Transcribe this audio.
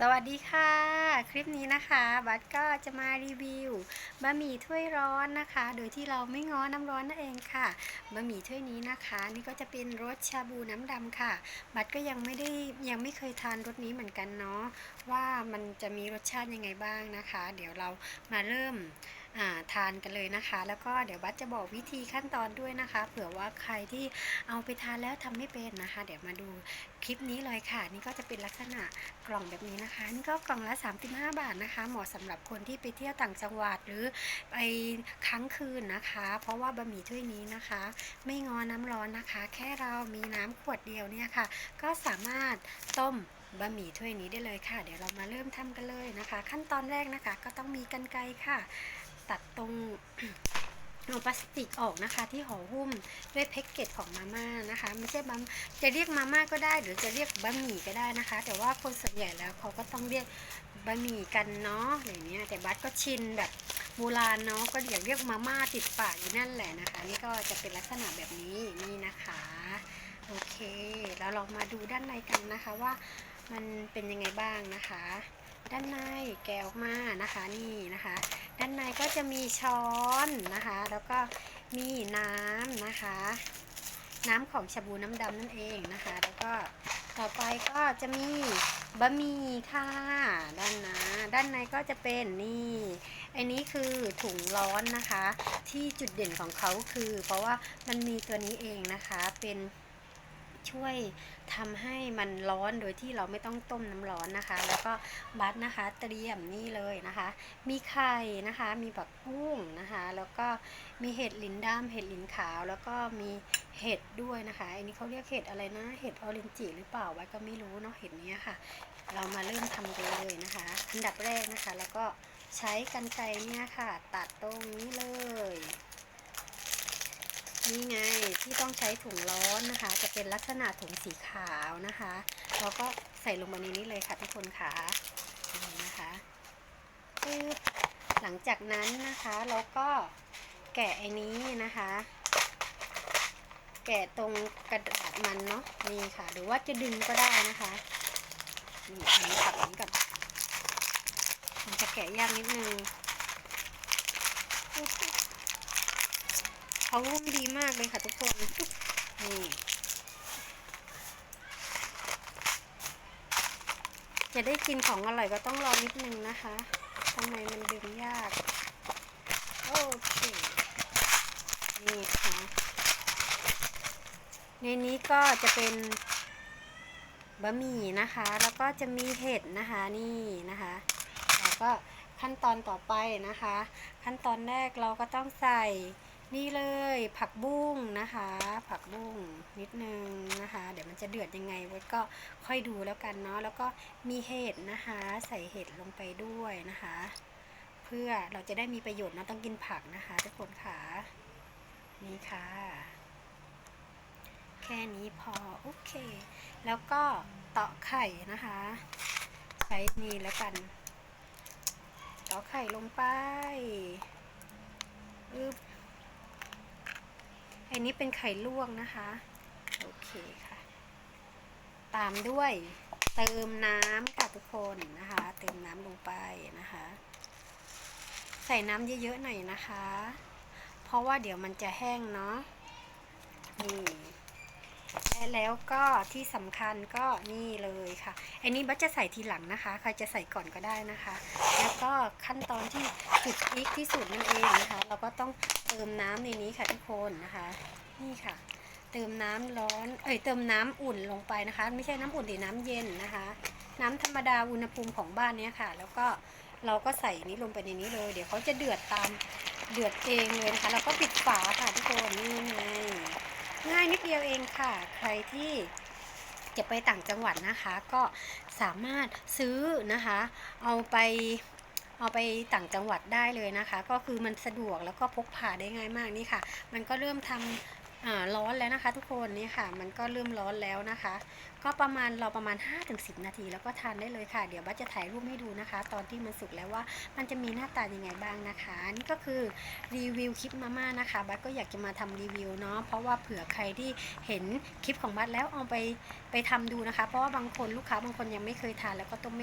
สวัสดีค่ะ คลิปนี้นะคะ บัตก็จะมารีวิวบะหมี่ถ้วยร้อนนะคะ โดยที่เราไม่ง้อน้ำร้อนนั่นเองค่ะบะหมี่ถ้วยนี้นะคะ นี่ก็จะเป็นรสชาบูน้ำดำค่ะ บัตก็ยังไม่ได้ยังไม่เคยทานรสนี้เหมือนกันเนาะว่ามันจะมีรสชาติยังไงบ้างนะคะ เดี๋ยวเรามาเริ่ม ทานกันเลยนะคะ แล้วก็เดี๋ยวบัสจะบอกวิธีขั้นตอนด้วยนะคะ เผื่อว่าใครที่เอาไปทานแล้วทำไม่เป็นนะคะ เดี๋ยวมาดูคลิปนี้เลยค่ะ นี่ก็จะเป็นลักษณะกล่องแบบนี้นะคะ นี่ก็กล่องละ 35 บาทนะคะ เหมาะสำหรับคนที่ไปเที่ยวต่างจังหวัดหรือไปค้างคืนนะคะ เพราะว่าบะหมี่ถ้วยนี้นะคะ ไม่งอน้ำร้อนนะคะ แค่เรามีน้ำขวดเดียวเนี่ยค่ะ ก็สามารถต้มบะหมี่ถ้วยนี้ได้เลยค่ะ เดี๋ยวเรามาเริ่มทำกันเลยนะคะ ขั้นตอนแรกนะคะ ก็ต้องมีกรรไกรค่ะ ตัดตรงเอาพลาสติกออกนะคะ ที่ห่อหุ้มด้วยแพ็กเกจของมาม่านะคะ ไม่ใช่บัมจะเรียกมาม่าก็ได้ หรือจะเรียกบะหมี่ก็ได้นะคะ แต่ว่าคนส่วนใหญ่แล้วเขาก็ต้องเรียกบะหมี่กันเนาะอย่างเนี้ยแต่บัสก็ชินแบบโบราณเนาะก็อยากเรียกมาม่าติดปากอยู่นั่นแหละนะคะ นี่ก็จะเป็นลักษณะแบบนี้นี่นะคะ โอเคแล้วเรามาดูด้านในกันนะคะว่ามันเป็นยังไงบ้างนะคะ ด้านในแกะออกมานะคะนี่นะคะ ด้านในก็จะมีช้อนนะคะ แล้วก็มีน้ำนะคะ น้ำของชาบูน้ำดำนั่นเองนะคะ แล้วก็ต่อไปก็จะมีบะหมี่ค่ะด้านนาด้านในก็จะเป็นนี่อันนี้คือถุงร้อนนะคะ ที่จุดเด่นของเขาคือ เพราะว่ามันมีตัวนี้เองนะคะเป็น ช่วยทำให้มันร้อนโดยที่เราไม่ต้องต้มน้ำร้อนนะคะ แล้วก็บัตนะคะเตรียมนี่เลยนะคะ มีไข่นะคะ มีผักบุ้งนะคะ แล้วก็มีเห็ดลินดำเห็ดลินขาว แล้วก็มีเห็ดด้วยนะคะอันนี้เขาเรียกเห็ดอะไรนะ เห็ดออเรนจิหรือเปล่าไว้ก็ไม่รู้เนาะเห็ดนี้ค่ะ เรามาเริ่มทำกันเลยนะคะอันดับแรกนะคะ แล้วก็ใช้กรรไกรเนี่ยค่ะ ตัดตรงนี้เลย นี่ไงที่ต้องใช้ถุงร้อนนะคะ จะเป็นลักษณะถุงสีขาวนะคะเราก็ใส่ลงมาในนี้เลยค่ะทุกคนค่ะนี่นะคะปึ๊บหลังจากนั้นนะคะเราก็แกะไอ้นี้นะคะ แกะตรงกระดาษมันเนาะนี่ค่ะ หรือว่าจะดึงก็ได้นะคะนี่อันนี้ตัดนี้กับมันจะแกะยากนิดนึง เขาหุ้มดีมากเลยค่ะทุกคนนี่จะได้กินของอร่อยก็ต้องรอนิดนึงนะคะทำไมมันดึงยาก โอเค นี่ค่ะ ในนี้ก็จะเป็นบะหมี่นะคะ แล้วก็จะมีเห็ดนะคะนี่นะคะ แล้วก็ขั้นตอนต่อไปนะคะ ขั้นตอนแรกเราก็ต้องใส่ นี่เลยผักบุ้งนะคะ ผักบุ้งนิดนึงนะคะ เดี๋ยวมันจะเดือดยังไงไว้ก็ค่อยดูแล้วกันเนาะแล้วก็มีเห็ดนะคะ ใส่เห็ดลงไปด้วยนะคะ เพื่อเราจะได้มีประโยชน์เนาะต้องกินผักนะคะทุกคนค่ะนี่ค่ะ แค่นี้พอโอเค แล้วก็เตาะไข่นะคะ ใช้นี่แล้วกันเตาะไข่ลงไปอึบ อันนี้เป็นไข่ลวกนะคะ โอเคค่ะ ตามด้วยเติมน้ำค่ะทุกคนนะคะ เติมน้ำลงไปนะคะ ใส่น้ำเยอะๆหน่อยนะคะ เพราะว่าเดี๋ยวมันจะแห้งเนาะนี่ และแล้วก็ที่สำคัญก็นี่เลยค่ะ อันนี้บัสจะใส่ทีหลังนะคะ ใครจะใส่ก่อนก็ได้นะคะ แล้วก็ขั้นตอนที่จุดพีคที่สุดนั่นเองนะคะ เราก็ต้องเติมน้ำในนี้ค่ะทุกคนนะคะ นี่ค่ะ เติมน้ำร้อน เอ้ยเติมน้ำอุ่นลงไปนะคะ ไม่ใช่น้ำอุ่นแต่น้ำเย็นนะคะ น้ำธรรมดาอุณหภูมิของบ้านเนี้ยค่ะ แล้วก็เราก็ใส่นี้ลงไปในนี้เลย เดี๋ยวเขาจะเดือดตามเดือดเองเลยนะคะเราก็ปิดฝาค่ะทุกคนนี่ ดเดียวเองค่ะ ใครที่จะไปต่างจังหวัดนะคะ ก็สามารถซื้อนะคะ เอาไปเอาไปต่างจังหวัดได้เลยนะคะ ก็คือมันสะดวกแล้วก็พกพาได้ง่ายมากนี่ค่ะ มันก็เริ่มทำอ่า ร้อนแล้วนะคะ ทุกคนนี่ค่ะ มันก็เริ่มร้อนแล้วนะคะ ก็ประมาณเราประมาณ 5-10 นาที แล้วก็ทานได้เลยค่ะ เดี๋ยวบัสจะถ่ายรูปให้ดูนะคะ ตอนที่มันสุกแล้วว่ามันจะมีหน้าตายังไงบ้างนะคะ นี่ก็คือรีวิวคลิปมาม่านะคะบัสก็อยากจะมาทำรีวิวเนาะเพราะว่าเผื่อใครที่เห็นคลิปของบัสแล้วเอาไปไปทำดูนะคะ เพราะว่าบางคนลูกค้าบางคนยังไม่เคยทานแล้วก็ต้มไม่